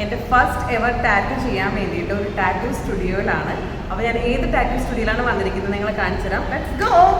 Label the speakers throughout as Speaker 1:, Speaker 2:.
Speaker 1: എന്റെ first ever tattoo ചെയ്യാൻ വേണ്ടിയിട്ട് ഒരു ടാറ്റു സ്റ്റുഡിയോയിലാണ് അപ്പോൾ ഞാൻ ഏത് ടാറ്റു സ്റ്റുഡിയോയിലാണ് വന്നിരിക്കുന്നത് നിങ്ങളെ കാണിച്ചു തരാം ലെറ്റ്സ് ഗോ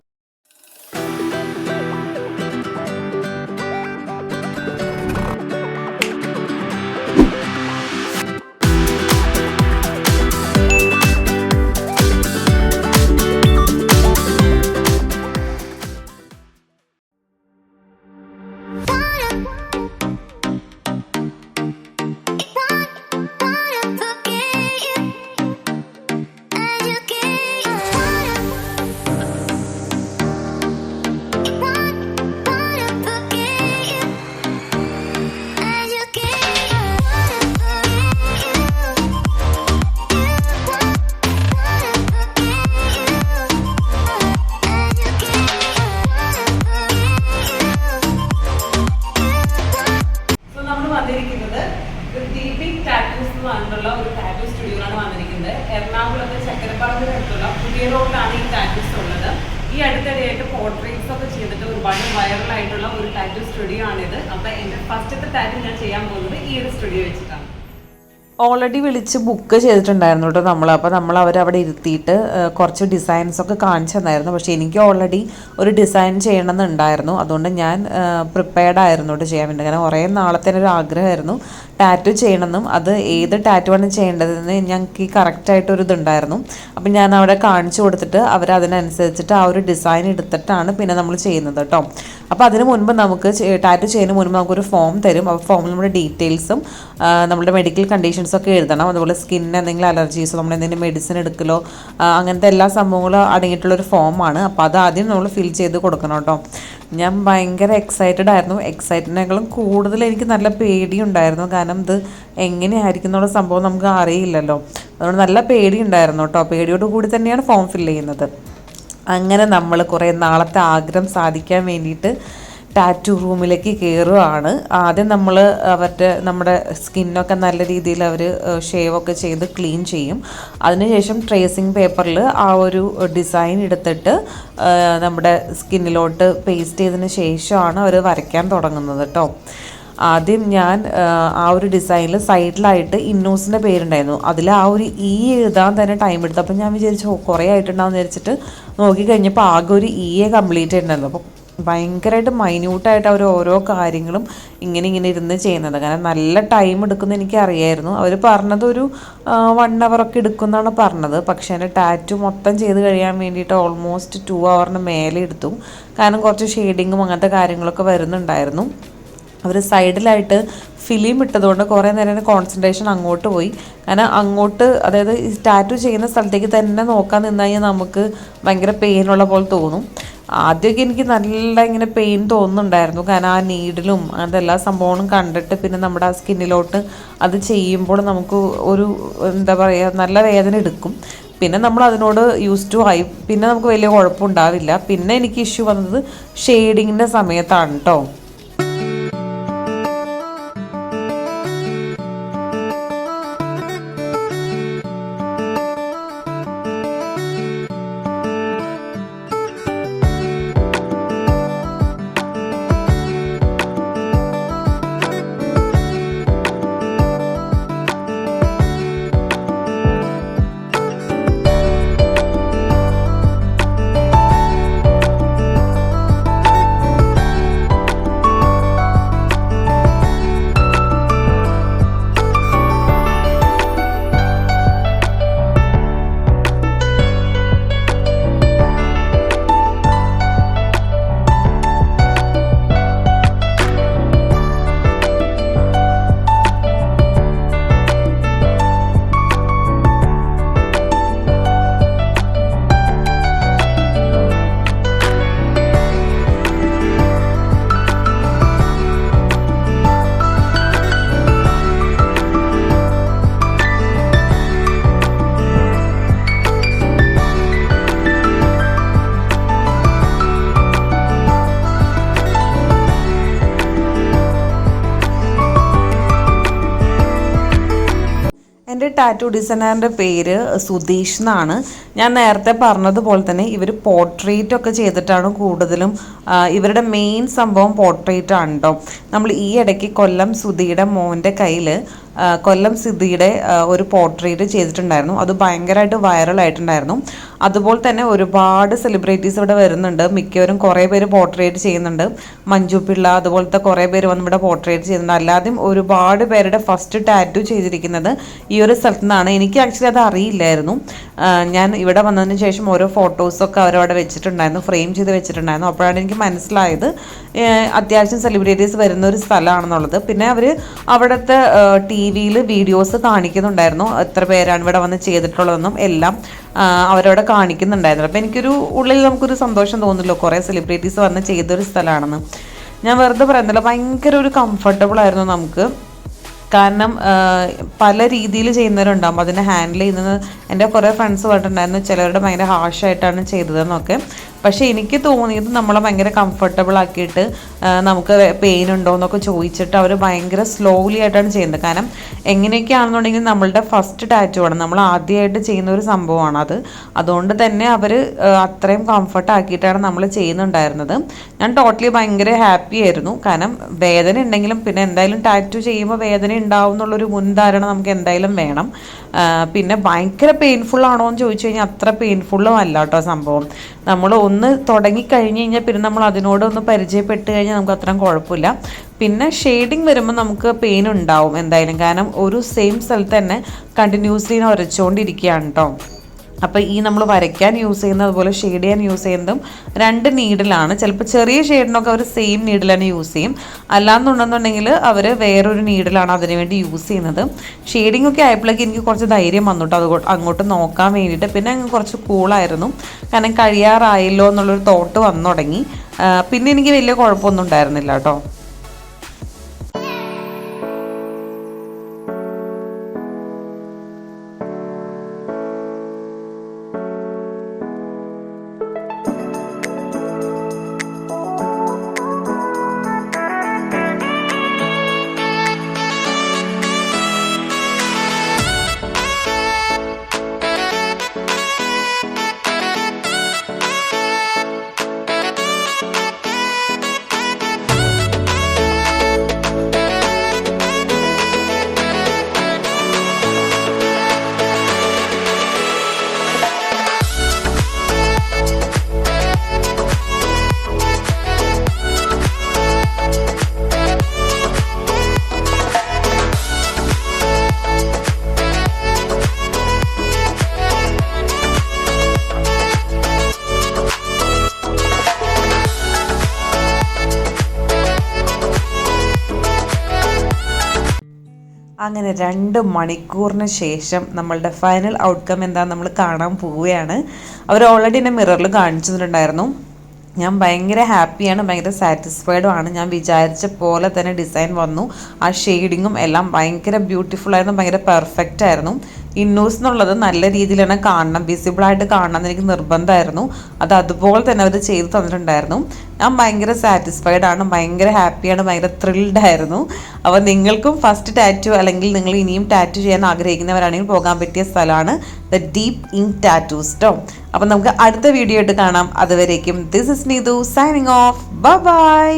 Speaker 1: അടുത്തുള്ള പുതിയ റോഡിലാണ് ഈ ടാറ്റൂസ് ഉള്ളത്. ഈ അടുത്തിടെയായിട്ട് പോർട്രേറ്റ്സ് ഒക്കെ ചെയ്തിട്ട് ഒരുപാട് വൈറലായിട്ടുള്ള ഒരു ടാറ്റൂ സ്റ്റുഡിയോ ആണിത്. അപ്പോൾ എന്റെ ഫസ്റ്റത്തെ ടാറ്റൂ ഞാൻ ചെയ്യാൻ പോകുന്നത് ഈ ഒരു സ്റ്റുഡിയോ വെച്ചിട്ടാണ്.
Speaker 2: ഓൾറെഡി വിളിച്ച് ബുക്ക് ചെയ്തിട്ടുണ്ടായിരുന്നു കേട്ടോ നമ്മൾ അപ്പോൾ നമ്മൾ അവരവിടെ ഇരുത്തിയിട്ട് കുറച്ച് ഡിസൈൻസ് ഒക്കെ കാണിച്ചു തന്നായിരുന്നു. പക്ഷേ എനിക്ക് ഓൾറെഡി ഒരു ഡിസൈൻ ചെയ്യണമെന്നുണ്ടായിരുന്നു. അതുകൊണ്ട് ഞാൻ പ്രിപ്പയർഡ് ആയിരുന്നു കേട്ടോ ചെയ്യാൻ വേണ്ടി. കാരണം കുറേ നാളത്തെ ഒരു ആഗ്രഹമായിരുന്നു ടാറ്റു ചെയ്യണമെന്നും അത് ഏത് ടാറ്റു ആണ് ചെയ്യേണ്ടതെന്ന് ഞങ്ങൾക്ക് ഈ കറക്റ്റായിട്ട് ഒരു ഇതുണ്ടായിരുന്നു. അപ്പം ഞാൻ അവിടെ കാണിച്ചു കൊടുത്തിട്ട് അവർ അതിനനുസരിച്ചിട്ട് ആ ഒരു ഡിസൈൻ എടുത്തിട്ടാണ് പിന്നെ നമ്മൾ ചെയ്യുന്നത് കേട്ടോ. അപ്പോൾ അതിന് മുൻപ് നമുക്ക് ടാറ്റു ചെയ്യുന്ന മുൻപ് നമുക്കൊരു ഫോം തരും. ആ ഫോമിൽ നമ്മുടെ ഡീറ്റെയിൽസും നമ്മുടെ മെഡിക്കൽ കണ്ടീഷൻസ് ഒക്കെ എഴുതണം. അതുപോലെ സ്കിന്നിന് എന്തെങ്കിലും അലർജീസോ നമ്മൾ എന്തെങ്കിലും മെഡിസിൻ എടുക്കലോ അങ്ങനത്തെ എല്ലാ സംഭവങ്ങളും അടങ്ങിയിട്ടുള്ളൊരു ഫോമാണ് അപ്പോൾ അത് ആദ്യം നമ്മൾ ഫിൽ ചെയ്ത് കൊടുക്കണം കേട്ടോ. ഞാൻ ഭയങ്കര എക്സൈറ്റഡ് ആയിരുന്നു. എക്സൈറ്റഡിനേക്കാളും കൂടുതൽ എനിക്ക് നല്ല പേടിയുണ്ടായിരുന്നു. കാരണം ഇത് എങ്ങനെയായിരിക്കും എന്നുള്ള സംഭവം നമുക്ക് അറിയില്ലല്ലോ. അതുകൊണ്ട് നല്ല പേടി ഉണ്ടായിരുന്നു കേട്ടോ. പേടിയോട് കൂടി തന്നെയാണ് ഫോം ഫില്ല് ചെയ്യുന്നത്. അങ്ങനെ നമ്മൾ കുറേ നാളത്തെ ആഗ്രഹം സാധിക്കാൻ വേണ്ടിയിട്ട് ടാറ്റു റൂമിലേക്ക് കയറുകയാണ് ആദ്യം നമ്മൾ അവരുടെ നമ്മുടെ സ്കിന്നൊക്കെ നല്ല രീതിയിൽ അവർ ഷേവൊക്കെ ചെയ്ത് ക്ലീൻ ചെയ്യും. അതിനുശേഷം ട്രേസിങ് പേപ്പറിൽ ആ ഒരു ഡിസൈൻ എടുത്തിട്ട് നമ്മുടെ സ്കിന്നിലോട്ട് പേസ്റ്റ് ചെയ്തതിന് ശേഷമാണ് അവർ വരയ്ക്കാൻ തുടങ്ങുന്നത് കേട്ടോ ആദ്യം ഞാൻ ആ, ഒരു ഡിസൈനിൽ സൈഡിലായിട്ട് ഇന്നോസിന്റെ പേരുണ്ടായിരുന്നു. അതിൽ ആ ഒരു ഇ എഴുതാൻ തന്നെ ടൈം എടുത്തു. അപ്പം ഞാൻ വിചാരിച്ചു "ഓ, കുറേ ആയിട്ടുണ്ടാവും വിചാരിച്ചിട്ട് നോക്കിക്കഴിഞ്ഞപ്പോൾ ആകെ ഒരു ഇ എ കംപ്ലീറ്റ് ആയിട്ടുണ്ടായിരുന്നു. അപ്പോൾ ഭയങ്കരമായിട്ട് മൈന്യൂട്ടായിട്ട് അവർ ഓരോ കാര്യങ്ങളും ഇങ്ങനെ ഇങ്ങനെ ഇരുന്ന് ചെയ്യുന്നത്. കാരണം നല്ല ടൈം എടുക്കുന്ന എനിക്ക് അറിയായിരുന്നു അവർ പറഞ്ഞത് ഒരു വൺ അവറൊക്കെ എടുക്കുമെന്നാണ് പറഞ്ഞത്. പക്ഷേ എന്റെ ടാറ്റു മൊത്തം ചെയ്ത് കഴിയാൻ വേണ്ടിയിട്ട് ഓൾമോസ്റ്റ് ടു അവറിന് മേലെ എടുത്തു. കാരണം കുറച്ച് ഷെയ്ഡിങ്ങും അങ്ങനത്തെ കാര്യങ്ങളൊക്കെ വരുന്നുണ്ടായിരുന്നു. അവർ സൈഡിലായിട്ട് ഫിലിം ഇട്ടതുകൊണ്ട് കുറേ നേരം കോൺസെൻട്രേഷൻ അങ്ങോട്ട് പോയി. കാരണം അങ്ങോട്ട് അതായത് ടാറ്റു ചെയ്യുന്ന സ്ഥലത്തേക്ക് തന്നെ നോക്കാൻ നിന്നു കഴിഞ്ഞാൽ നമുക്ക് ഭയങ്കര പെയിനുള്ള പോലെ തോന്നും. ആദ്യമൊക്കെ എനിക്ക് നല്ല ഇങ്ങനെ പെയിൻ തോന്നുന്നുണ്ടായിരുന്നു. കാരണം ആ നീഡിലും എല്ലാ സംഭവങ്ങളും കണ്ടിട്ട് പിന്നെ നമ്മുടെ ആ സ്കിന്നിലോട്ട് അത് ചെയ്യുമ്പോൾ നമുക്ക് ഒരു എന്താ പറയുക നല്ല വേദന എടുക്കും. പിന്നെ നമ്മൾ അതിനോട് യൂസ് ടു ആയി പിന്നെ നമുക്ക് വലിയ കുഴപ്പമുണ്ടാവില്ല പിന്നെ എനിക്ക് ഇഷ്യൂ വന്നത് ഷെയ്ഡിങ്ങിന്റെ സമയത്താണ് കേട്ടോ ടാറ്റു ഡിസൈനറിന്റെ പേര് സുധീഷ് എന്നാണ്. ഞാൻ നേരത്തെ പറഞ്ഞതുപോലെ തന്നെ ഇവർ പോർട്രേറ്റ് ഒക്കെ ചെയ്തിട്ടാണ് കൂടുതലും ഇവരുടെ മെയിൻ സംഭവം പോർട്രേറ്റ് ആണ് കേട്ടോ നമ്മൾ ഈ ഇടയ്ക്ക് കൊല്ലം സുധിയുടെ മോന്റെ കയ്യിൽ കൊല്ലം സിദ്ധിയുടെ ഒരു പോർട്രേറ്റ് ചെയ്തിട്ടുണ്ടായിരുന്നു. അത് ഭയങ്കരമായിട്ട് വൈറലായിട്ടുണ്ടായിരുന്നു അതുപോലെ തന്നെ ഒരുപാട് സെലിബ്രിറ്റീസ് ഇവിടെ വരുന്നുണ്ട്. മിക്കവരും കുറേ പേര് പോർട്രേറ്റ് ചെയ്യുന്നുണ്ട്. മഞ്ജു പിള്ള അതുപോലത്തെ കുറേ പേര് വന്ന് ഇവിടെ പോർട്രേറ്റ് ചെയ്യുന്നുണ്ട്. അല്ലാതെയും ഒരുപാട് പേരുടെ ഫസ്റ്റ് ടാറ്റു ചെയ്തിരിക്കുന്നത് ഈ ഒരു സ്ഥലത്തു നിന്നാണ്. എനിക്ക് ആക്ച്വലി അത് അറിയില്ലായിരുന്നു. ഞാൻ ഇവിടെ വന്നതിന് ശേഷം ഓരോ ഫോട്ടോസൊക്കെ അവരവിടെ വെച്ചിട്ടുണ്ടായിരുന്നു. ഫ്രെയിം ചെയ്ത് വെച്ചിട്ടുണ്ടായിരുന്നു. അപ്പോഴാണ് എനിക്ക് മനസ്സിലായത് അത്യാവശ്യം സെലിബ്രിറ്റീസ് വരുന്ന ഒരു സ്ഥലമാണെന്നുള്ളത്. പിന്നെ അവർ അവിടുത്തെ ടി വിയിൽ വീഡിയോസ് കാണിക്കുന്നുണ്ടായിരുന്നു. എത്ര പേരാണ് ഇവിടെ വന്ന് ചെയ്തിട്ടുള്ളതെന്നും എല്ലാം അവരവിടെ കാണിക്കുന്നുണ്ടായിരുന്നു. അപ്പോൾ എനിക്കൊരു ഉള്ളിൽ നമുക്കൊരു സന്തോഷം തോന്നുന്നല്ലോ കുറേ സെലിബ്രിറ്റീസ് വന്ന് ചെയ്തൊരു സ്ഥലമാണെന്ന്. ഞാൻ വെറുതെ പറയുന്നില്ല. ഭയങ്കര ഒരു കംഫർട്ടബിൾ ആയിരുന്നു നമുക്ക്. കാരണം പല രീതിയിൽ ചെയ്യുന്നവരുണ്ടാകും അതിനെ ഹാൻഡിൽ ചെയ്യുന്നത് എന്റെ കുറേ ഫ്രണ്ട്സ് പറഞ്ഞിട്ടുണ്ടായിരുന്നു ചിലരുടെ ഭയങ്കര ഹാഷായിട്ടാണ് ചെയ്തതെന്നൊക്കെ. പക്ഷേ എനിക്ക് തോന്നിയത് നമ്മളെ ഭയങ്കര കംഫർട്ടബിൾ ആക്കിയിട്ട് നമുക്ക് പെയിൻ ഉണ്ടോ എന്നൊക്കെ ചോദിച്ചിട്ട് അവർ ഭയങ്കര സ്ലോലി ആയിട്ടാണ് ചെയ്യുന്നത്. കാരണം എങ്ങനെയൊക്കെയാണെന്നുണ്ടെങ്കിൽ നമ്മളുടെ ഫസ്റ്റ് ടാറ്റു ആണ്. നമ്മൾ ആദ്യമായിട്ട് ചെയ്യുന്ന ഒരു സംഭവമാണ് അത്. അതുകൊണ്ട് തന്നെ അവർ അത്രയും കംഫർട്ട് ആക്കിയിട്ടാണ് നമ്മൾ ചെയ്യുന്നുണ്ടായിരുന്നത്. ഞാൻ ടോട്ടലി ഭയങ്കര ഹാപ്പി ആയിരുന്നു. കാരണം വേദന ഉണ്ടെങ്കിലും പിന്നെ എന്തായാലും ടാറ്റു ചെയ്യുമ്പോൾ വേദന ഉണ്ടാവും എന്നുള്ളൊരു മുൻധാരണ നമുക്ക് എന്തായാലും വേണം. പിന്നെ ഭയങ്കര പെയിൻഫുൾ ആണോ എന്ന് ചോദിച്ചു കഴിഞ്ഞാൽ അത്ര പെയിൻഫുള്ളും അല്ല കേട്ടോ സംഭവം. നമ്മൾ ഒന്ന് തുടങ്ങി കഴിഞ്ഞ് കഴിഞ്ഞാൽ പിന്നെ നമ്മൾ അതിനോട് ഒന്ന് പരിചയപ്പെട്ട് കഴിഞ്ഞാൽ നമുക്ക് അത്രയും കുഴപ്പമില്ല. പിന്നെ ഷെയ്ഡിങ് വരുമ്പോൾ നമുക്ക് പെയിൻ ഉണ്ടാവും എന്തായാലും. കാരണം ഒരു സെയിം സ്ഥലത്ത് തന്നെ കണ്ടിന്യൂസ്ലി ഉരച്ചുകൊണ്ടിരിക്കുകയാണ് കേട്ടോ അപ്പോൾ ഈ നമ്മൾ വരയ്ക്കാൻ യൂസ് ചെയ്യുന്ന അതുപോലെ ഷെയ്ഡ് ചെയ്യാൻ യൂസ് ചെയ്യുന്നതും രണ്ട് നീഡിലാണ് ചിലപ്പോൾ ചെറിയ ഷെയ്ഡിനൊക്കെ അവർ സെയിം നീഡിൽ തന്നെ യൂസ് ചെയ്യും. അല്ലാന്നുണ്ടെന്നുണ്ടെങ്കിൽ അവർ വേറൊരു നീഡിലാണ് അതിന് വേണ്ടി യൂസ് ചെയ്യുന്നത്. ഷെയ്ഡിംഗ് ഒക്കെ ആയപ്പോഴേക്ക് എനിക്ക് കുറച്ച് ധൈര്യം വന്നിട്ട് അത് അങ്ങോട്ട് നോക്കാൻ വേണ്ടിയിട്ട്. പിന്നെ അങ്ങ് കുറച്ച് കൂളായിരുന്നു കാരണം കഴിയാറായല്ലോ എന്നുള്ളൊരു തോട്ട് വന്നു തുടങ്ങി. പിന്നെ എനിക്ക് വലിയ കുഴപ്പമൊന്നും ഉണ്ടായിരുന്നില്ല കേട്ടോ അങ്ങനെ രണ്ട് മണിക്കൂറിന് ശേഷം നമ്മളുടെ ഫൈനൽ ഔട്ട്കം എന്താ നമ്മൾ കാണാൻ പോവുകയാണ്. അവർ ഓൾറെഡി എന്നെ മിററിൽ കാണിച്ചിട്ടുണ്ടായിരുന്നു. ഞാൻ ഭയങ്കര ഹാപ്പിയാണ് ഭയങ്കര സാറ്റിസ്ഫൈഡും ആണ്. ഞാൻ വിചാരിച്ച പോലെ തന്നെ ഡിസൈൻ വന്നു. ആ ഷെയ്ഡിങ്ങും എല്ലാം ഭയങ്കര ബ്യൂട്ടിഫുൾ ആയിരുന്നു ഭയങ്കര പെർഫെക്റ്റ് ആയിരുന്നു. ഇന്നൂസ് എന്നുള്ളത് നല്ല രീതിയിലാണ് കാണണം വിസിബിളായിട്ട് കാണണം എന്ന് എനിക്ക് നിർബന്ധമായിരുന്നു. അത് അതുപോലെ തന്നെ അവർ ചെയ്തു തന്നിട്ടുണ്ടായിരുന്നു. ഞാൻ ഭയങ്കര സാറ്റിസ്ഫൈഡ് ആണ് ഭയങ്കര ഹാപ്പിയാണ് ഭയങ്കര ത്രിൽഡ് ആയിരുന്നു. അപ്പോൾ നിങ്ങൾക്കും ഫസ്റ്റ് ടാറ്റു അല്ലെങ്കിൽ നിങ്ങൾ ഇനിയും ടാറ്റു ചെയ്യാൻ ആഗ്രഹിക്കുന്നവരാണെങ്കിൽ പോകാൻ പറ്റിയ സ്ഥലമാണ് ദ ഡീപ്പ് ഇങ്ക് ടാറ്റൂസ് കേട്ടോ അപ്പം നമുക്ക് അടുത്ത വീഡിയോ ആയിട്ട് കാണാം. അതുവരേക്കും this is Neethu signing off bye